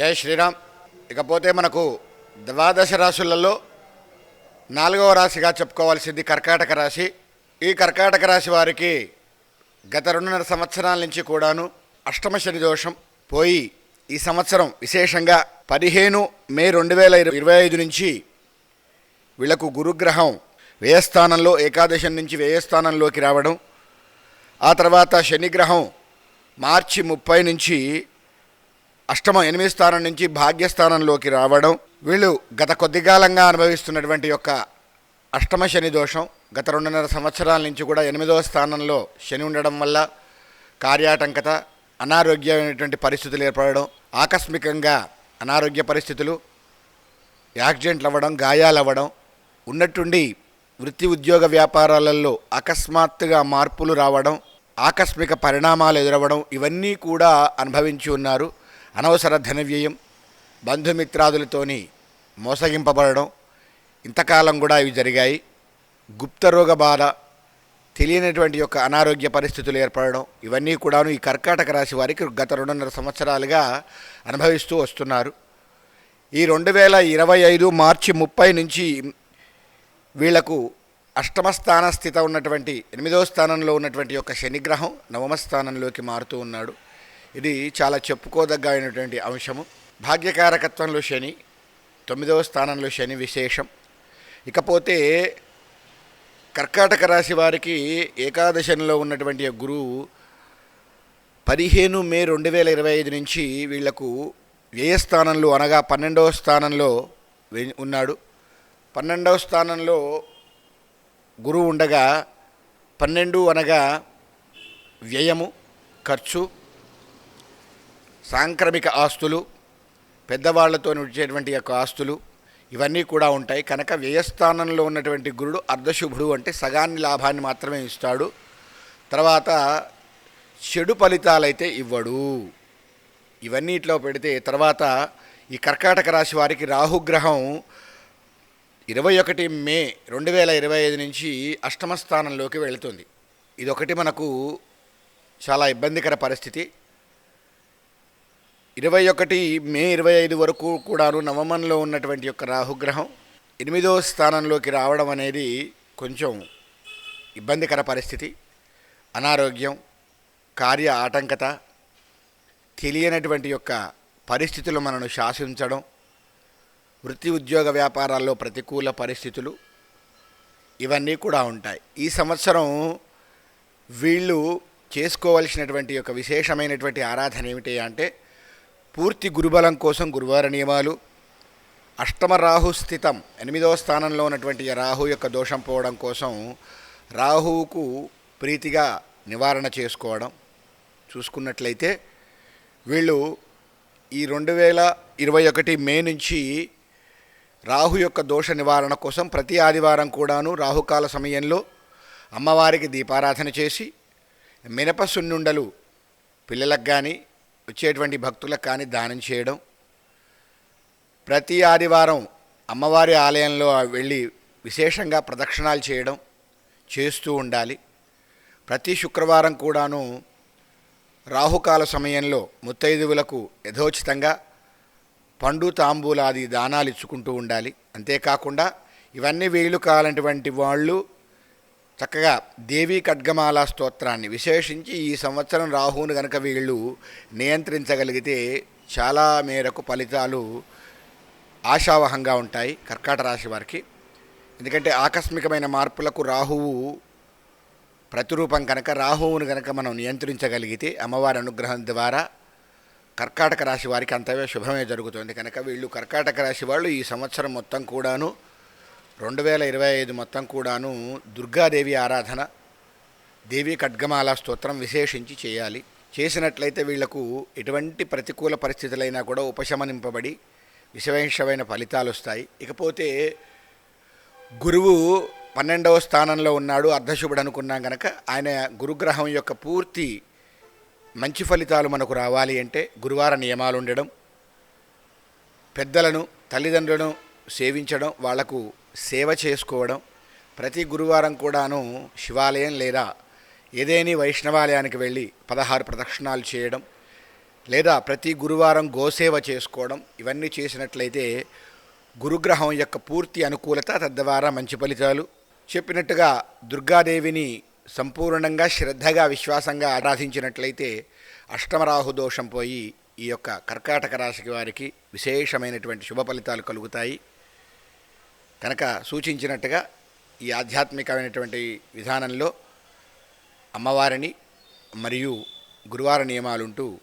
జై శ్రీరామ్. ఇకపోతే మనకు ద్వాదశ రాశులలో నాలుగవ రాశిగా చెప్పుకోవాల్సింది కర్కాటక రాశి. ఈ కర్కాటక రాశి వారికి గత రెండున్నర సంవత్సరాల నుంచి కూడాను అష్టమ శని దోషం పోయి ఈ సంవత్సరం విశేషంగా పదిహేను మే రెండు వేల ఇరవై ఐదు నుంచి వీళ్ళకు గురుగ్రహం వ్యయస్థానంలో ఏకాదశం నుంచి వ్యయస్థానంలోకి రావడం. ఆ తర్వాత శనిగ్రహం మార్చి ముప్పై నుంచి అష్టమ ఎనిమిది స్థానం నుంచి భాగ్యస్థానంలోకి రావడం వీళ్ళు గత కొద్ది కాలంగా అనుభవిస్తున్నటువంటి యొక్క అష్టమ శని దోషం గత రెండున్నర సంవత్సరాల నుంచి కూడా ఎనిమిదవ స్థానంలో శని ఉండడం వల్ల కార్యాటంకత అనారోగ్యమైనటువంటి పరిస్థితులు ఏర్పడడం ఆకస్మికంగా అనారోగ్య పరిస్థితులు యాక్సిడెంట్లు అవ్వడం గాయాలు అవ్వడం ఉన్నట్టుండి వృత్తి ఉద్యోగ వ్యాపారాలలో అకస్మాత్తుగా మార్పులు రావడం ఆకస్మిక పరిణామాలు ఎదురవ్వడం ఇవన్నీ కూడా అనుభవించి ఉన్నారు. అనవసర ధన వ్యయం బంధుమిత్రాదులతోని మోసగింపబడడం ఇంతకాలం కూడా ఇవి జరిగాయి. గుప్తరోగ బాధ తెలియనటువంటి యొక్క అనారోగ్య పరిస్థితులు ఏర్పడడం ఇవన్నీ కూడాను ఈ కర్కాటక రాశి వారికి గత రెండున్నర సంవత్సరాలుగా అనుభవిస్తూ వస్తున్నారు. ఈ రెండు వేల ఇరవై ఐదు మార్చి ముప్పై నుంచి వీళ్ళకు అష్టమ స్థాన స్థిత ఉన్నటువంటి ఎనిమిదవ స్థానంలో ఉన్నటువంటి యొక్క శనిగ్రహం నవమ స్థానంలోకి మారుతూ ఉన్నాడు. ఇది చాలా చెప్పుకోదగ్గైనటువంటి అంశము. భాగ్యకారకత్వంలో శని తొమ్మిదవ స్థానంలో శని విశేషం. ఇకపోతే కర్కాటక రాశి వారికి ఏకాదశనిలో ఉన్నటువంటి గురువు పదిహేను మే రెండు వేల ఇరవై ఐదు నుంచి వీళ్ళకు వ్యయ స్థానంలో అనగా పన్నెండవ స్థానంలో ఉన్నాడు. పన్నెండవ స్థానంలో గురువు ఉండగా పన్నెండు అనగా వ్యయము ఖర్చు సాంక్రమిక ఆస్తులు పెద్దవాళ్ళతో వచ్చేటువంటి యొక్క ఆస్తులు ఇవన్నీ కూడా ఉంటాయి. కనుక వ్యయస్థానంలో ఉన్నటువంటి గురుడు అర్ధశుభుడు అంటే సగాన్ని లాభాన్ని మాత్రమే ఇస్తాడు. తర్వాత చెడు ఫలితాలైతే ఇవ్వడు. ఇవన్నీట్లో పెడితే తర్వాత ఈ కర్కాటక రాశి వారికి రాహుగ్రహం ఇరవై ఒకటి మే రెండు వేల ఇరవై ఐదు నుంచి అష్టమ స్థానంలోకి వెళుతుంది. ఇదొకటి మనకు చాలా ఇబ్బందికర పరిస్థితి. ఇరవై ఒకటి మే ఇరవై ఐదు వరకు కూడాను నవమంలో ఉన్నటువంటి యొక్క రాహుగ్రహం ఎనిమిదో స్థానంలోకి రావడం అనేది కొంచెం ఇబ్బందికర పరిస్థితి. అనారోగ్యం కార్య ఆటంకత తెలియనటువంటి యొక్క పరిస్థితులు మనను శాసించడం వృత్తి ఉద్యోగ వ్యాపారాల్లో ప్రతికూల పరిస్థితులు ఇవన్నీ కూడా ఉంటాయి. ఈ సంవత్సరం వీళ్ళు చేసుకోవలసినటువంటి యొక్క విశేషమైనటువంటి ఆరాధన ఏమిటి అంటే పూర్తి గురుబలం కోసం గురువార నియమాలు. అష్టమ రాహు స్థితం ఎనిమిదవ స్థానంలో ఉన్నటువంటి రాహు యొక్క దోషం పోవడం కోసం రాహువుకు ప్రీతిగా నివారణ చేసుకోవడం. చూసుకున్నట్లయితే వీళ్ళు ఈ రెండు వేల ఇరవై ఒకటి మే నుంచి రాహు యొక్క దోష నివారణ కోసం ప్రతి ఆదివారం కూడాను రాహుకాల సమయంలో అమ్మవారికి దీపారాధన చేసి మినప సున్నుండలు పిల్లలకు కానీ వచ్చేటువంటి భక్తులకు కానీ దానం చేయడం. ప్రతి ఆదివారం అమ్మవారి ఆలయంలో వెళ్ళి విశేషంగా ప్రదక్షిణాలు చేయడం చేస్తూ ఉండాలి. ప్రతి శుక్రవారం కూడాను రాహుకాల సమయంలో ముత్తైదువులకు యథోచితంగా పండు తాంబూలాది దానాలు ఇచ్చుకుంటూ ఉండాలి. అంతేకాకుండా ఇవన్నీ వీలు కాలటువంటి వాళ్ళు చక్కగా దేవీ ఖడ్గమాల స్తోత్రాన్ని విశేషించి ఈ సంవత్సరం రాహువును కనుక వీళ్ళు నియంత్రించగలిగితే చాలా మేరకు ఫలితాలు ఆశావహంగా ఉంటాయి కర్కాట రాశి వారికి. ఎందుకంటే ఆకస్మికమైన మార్పులకు రాహువు ప్రతిరూపం కనుక రాహువును కనుక మనం నియంత్రించగలిగితే అమ్మవారి అనుగ్రహం ద్వారా కర్కాటక రాశి వారికి అంతవే శుభమే జరుగుతుంది. కనుక వీళ్ళు కర్కాటక రాశి వాళ్ళు ఈ సంవత్సరం మొత్తం కూడాను రెండు వేల ఇరవై ఐదు మొత్తం కూడాను దుర్గాదేవి ఆరాధన దేవి ఖడ్గమాల స్తోత్రం విశేషించి చేయాలి. చేసినట్లయితే వీళ్ళకు ఎటువంటి ప్రతికూల పరిస్థితులైనా కూడా ఉపశమనింపబడి విశేషమైన ఫలితాలు వస్తాయి ఇకపోతే గురువు పన్నెండవ స్థానంలో ఉన్నాడు అర్ధశుభుడు అనుకున్నాం కనుక ఆయన గురుగ్రహం యొక్క పూర్తి మంచి ఫలితాలు మనకు రావాలి అంటే గురువార నియమాలు ఉండడం పెద్దలను తల్లిదండ్రులను సేవించడం వాళ్ళకు సేవ చేసుకోవడం ప్రతి గురువారం కూడాను శివాలయం లేదా ఏదేని వైష్ణవాలయానికి వెళ్ళి పదహారు ప్రదక్షిణాలు చేయడం లేదా ప్రతి గురువారం గోసేవ చేసుకోవడం ఇవన్నీ చేసినట్లయితే గురుగ్రహం యొక్క పూర్తి అనుకూలత తద్వారా మంచి ఫలితాలు. చెప్పినట్టుగా దుర్గాదేవిని సంపూర్ణంగా శ్రద్ధగా విశ్వాసంగా ఆరాధించినట్లయితే అష్టమరాహు దోషం పోయి ఈ యొక్క కర్కాటక రాశికి వారికి విశేషమైనటువంటి శుభ ఫలితాలు కలుగుతాయి. కనుక సూచించినట్టుగా ఈ ఆధ్యాత్మికమైనటువంటి విధానంలో అమ్మవారిని మరియు గురువార నియమాలుంటూ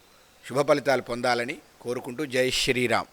శుభ ఫలితాలు పొందాలని కోరుకుంటూ జై శ్రీరామ్.